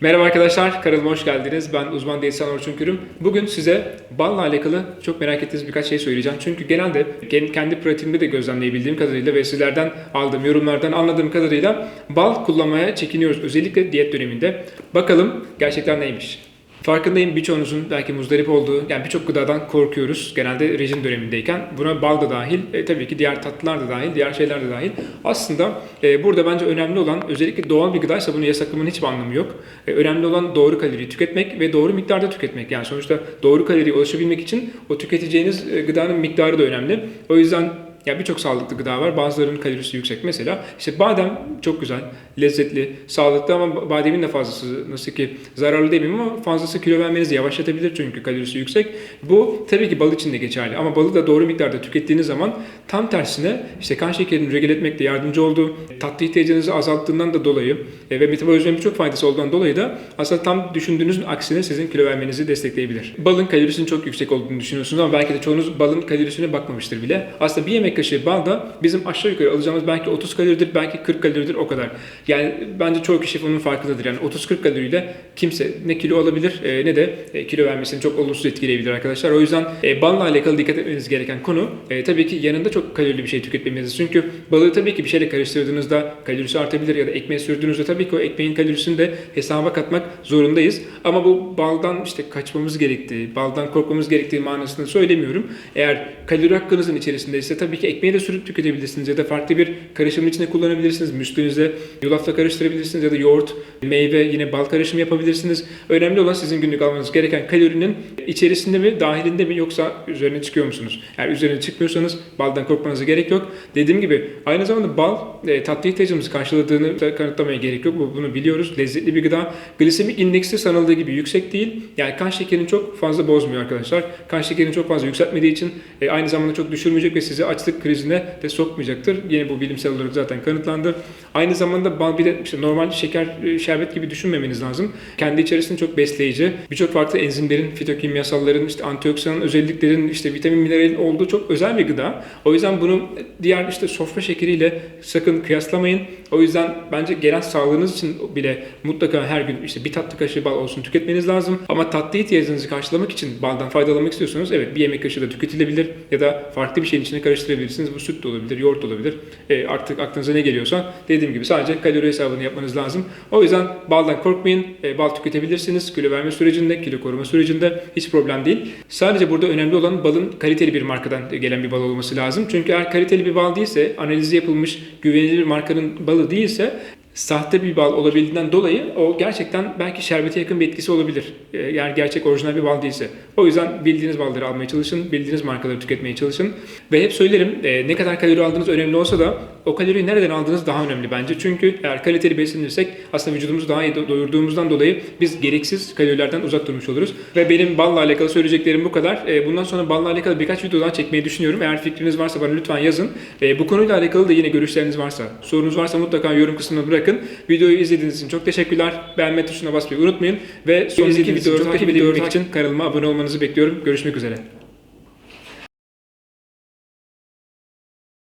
Merhaba arkadaşlar, kanalıma hoş geldiniz. Ben uzman diyetisyen Orçun Kürüm. Bugün size balla alakalı çok merak ettiğiniz birkaç şey söyleyeceğim. Çünkü genelde kendi- pratiğimde de gözlemleyebildiğim kadarıyla ve sizlerden aldığım yorumlardan anladığım kadarıyla bal kullanmaya çekiniyoruz. Özellikle diyet döneminde. Bakalım gerçekten neymiş? Farkındayım birçoğunuzun belki muzdarip olduğu, yani birçok gıdadan korkuyoruz genelde rejim dönemindeyken. Buna bal da dahil, e, tabii ki diğer tatlılar da dahil, diğer şeyler de dahil. Aslında e, burada bence önemli olan özellikle doğal bir gıdaysa bunu yasaklamanın hiçbir anlamı yok. E, önemli olan doğru kaloriyi tüketmek ve doğru miktarda tüketmek. Yani sonuçta doğru kaloriye ulaşabilmek için o tüketeceğiniz e, gıdanın miktarı da önemli. O yüzden ya birçok sağlıklı gıda var. Bazılarının kalorisi yüksek. Mesela işte badem çok güzel, lezzetli, sağlıklı ama bademin de fazlası nasıl ki zararlı demeyeyim ama fazlası kilo vermenizi yavaşlatabilir çünkü kalorisi yüksek. Bu tabii ki bal için de geçerli ama balı da doğru miktarda tükettiğiniz zaman tam tersine işte kan şekerini regüle etmekte yardımcı olduğu, tatlı ihtiyacınızı azalttığından da dolayı e, ve metabolizmanın birçok faydası olduğundan dolayı da aslında tam düşündüğünüzün aksine sizin kilo vermenizi destekleyebilir. Balın kalorisinin çok yüksek olduğunu düşünüyorsunuz ama belki de çoğunuz balın kalorisine bakmamıştır bile. Aslında bir yemek kaşığı bal da bizim aşağı yukarı alacağımız belki 30 kaloridir, belki 40 kaloridir o kadar. Yani bence çoğu kişi bunun farkındadır. Yani 30-40 kaloriyle kimse ne kilo alabilir e, ne de e, kilo vermesini çok olumsuz etkileyebilir arkadaşlar. O yüzden e, balla alakalı dikkat etmeniz gereken konu tabii ki yanında çok kalorili bir şey tüketmemeniz. Çünkü balığı tabii ki bir şeyle karıştırdığınızda kalorisi artabilir ya da ekmeğe sürdüğünüzde tabii ki o ekmeğin kalorisini de hesaba katmak zorundayız. Ama bu baldan işte kaçmamız gerektiği, baldan korkmamız gerektiği manasında söylemiyorum. Eğer kalori hakkınızın içerisindeyse tabii ki ekmeği de sürüp tüketebilirsiniz ya da farklı bir karışımın içinde kullanabilirsiniz. Müslünüzde yulafla karıştırabilirsiniz ya da yoğurt, meyve yine bal karışımı yapabilirsiniz. Önemli olan sizin günlük almanız gereken kalorinin içerisinde mi, dahilinde mi yoksa üzerine çıkıyor musunuz? Eğer üzerine çıkmıyorsanız baldan korkmanıza gerek yok. Dediğim gibi aynı zamanda bal e, tatlı ihtiyacımızı karşıladığını kanıtlamaya gerek yok. Bu- Bunu biliyoruz. Lezzetli bir gıda. Glisemik indeksi sanıldığı gibi yüksek değil. Yani kan şekerini çok fazla bozmuyor arkadaşlar. Kan şekerini çok fazla yükseltmediği için e, aynı zamanda çok düşürmeyecek ve sizi açlık krizine de sokmayacaktır. Yine bu bilimsel olarak zaten kanıtlandı. Aynı zamanda bal bir de işte normal şeker, e, şerbet gibi düşünmemeniz lazım. Kendi içerisinde çok besleyici. Birçok farklı enzimlerin, fitokimyasalların, işte antioksidan özelliklerin, işte vitamin, mineralin olduğu çok özel bir gıda. O yüzden bunu diğer işte sofra şekeriyle sakın kıyaslamayın. O yüzden bence gelen sağlığınız için bile mutlaka her gün işte bir tatlı kaşığı bal olsun tüketmeniz lazım. Ama tatlı ihtiyacınızı karşılamak için baldan faydalanmak istiyorsanız evet bir yemek kaşığı da tüketilebilir ya da farklı bir şeyin içine karıştırabilirsiniz. Bu süt de olabilir, yoğurt da olabilir. E, artık aklınıza ne geliyorsa dediğim gibi sadece kalori hesabını yapmanız lazım. O yüzden baldan korkmayın. E, bal tüketebilirsiniz. Kilo verme sürecinde, kilo koruma sürecinde hiç problem değil. Sadece burada önemli olan balın kaliteli bir markadan gelen bir bal olması lazım. Çünkü eğer kaliteli bir bal değilse, analizi yapılmış güvenilir bir markanın balı değilse sahte bir bal olabildiğinden dolayı o gerçekten belki şerbete yakın bir etkisi olabilir. Ee, Yani gerçek orijinal bir bal değilse. O yüzden bildiğiniz balları almaya çalışın, bildiğiniz markaları tüketmeye çalışın. Ve hep söylerim e, ne kadar kalori aldığınız önemli olsa da o kaloriyi nereden aldığınız daha önemli bence. Çünkü eğer kaliteli beslenirsek aslında vücudumuzu daha iyi do- doyurduğumuzdan dolayı biz gereksiz kalorilerden uzak durmuş oluruz. Ve benim balla alakalı söyleyeceklerim bu kadar. E, Bundan sonra balla alakalı birkaç video daha çekmeyi düşünüyorum. Eğer fikriniz varsa bana lütfen yazın. E, Bu konuyla alakalı da yine görüşleriniz varsa, sorunuz varsa mutlaka yorum kısmına bırakın. Videoyu izlediğiniz için çok teşekkürler. Beğenme tuşuna basmayı unutmayın. Ve sonraki videoları takip edebilmek için kanalıma abone olmanızı bekliyorum. Görüşmek üzere.